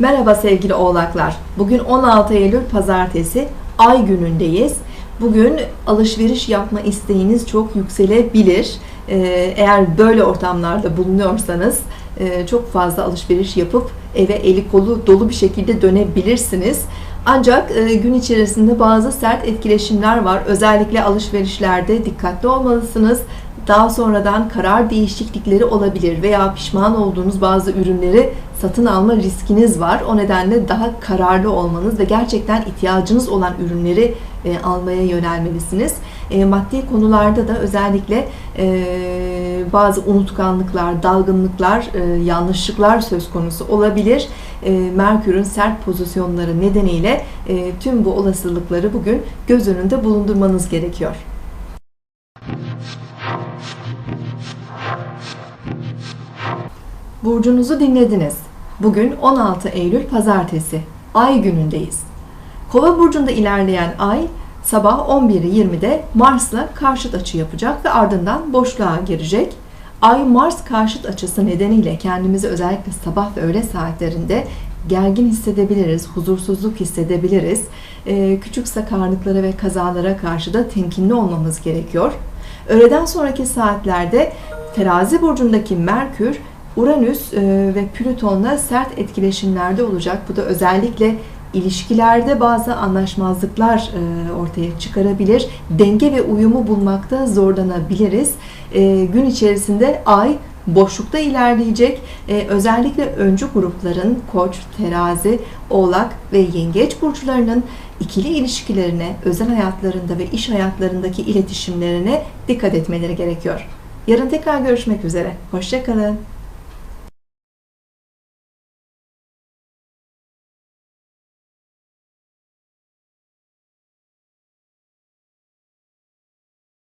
Merhaba sevgili oğlaklar. Bugün 16 Eylül Pazartesi ay günündeyiz. Bugün alışveriş yapma isteğiniz çok yükselebilir. Ee, Eğer böyle ortamlarda bulunuyorsanız e, çok fazla alışveriş yapıp eve eli kolu dolu bir şekilde dönebilirsiniz. Ancak e, gün içerisinde bazı sert etkileşimler var. Özellikle alışverişlerde dikkatli olmalısınız. Daha sonradan karar değişiklikleri olabilir veya pişman olduğunuz bazı ürünleri satın alma riskiniz var. O nedenle daha kararlı olmanız ve gerçekten ihtiyacınız olan ürünleri e, almaya yönelmelisiniz. E, maddi konularda da özellikle e, bazı unutkanlıklar, dalgınlıklar, e, yanlışlıklar söz konusu olabilir. E, Merkür'ün sert pozisyonları nedeniyle e, tüm bu olasılıkları bugün göz önünde bulundurmanız gerekiyor. Burcunuzu dinlediniz. Bugün 16 Eylül Pazartesi. Ay günündeyiz. Kova burcunda ilerleyen ay sabah 11.20'de Mars'la karşıt açı yapacak ve ardından boşluğa girecek. Ay Mars karşıt açısı nedeniyle kendimizi özellikle sabah ve öğle saatlerinde gergin hissedebiliriz, huzursuzluk hissedebiliriz. Ee, küçük sakarlıklara ve kazalara karşı da temkinli olmamız gerekiyor. Öğleden sonraki saatlerde Terazi burcundaki Merkür Uranüs e, ve Plüton'la sert etkileşimlerde olacak. Bu da özellikle ilişkilerde bazı anlaşmazlıklar e, ortaya çıkarabilir. Denge ve uyumu bulmakta zorlanabiliriz. E, Gün içerisinde Ay boşlukta ilerleyecek. Özellikle öncü grupların Koç, Terazi, Oğlak ve Yengeç burçlarının ikili ilişkilerine, özel hayatlarında ve iş hayatlarındaki iletişimlerine dikkat etmeleri gerekiyor. Yarın tekrar görüşmek üzere. Hoşçakalın.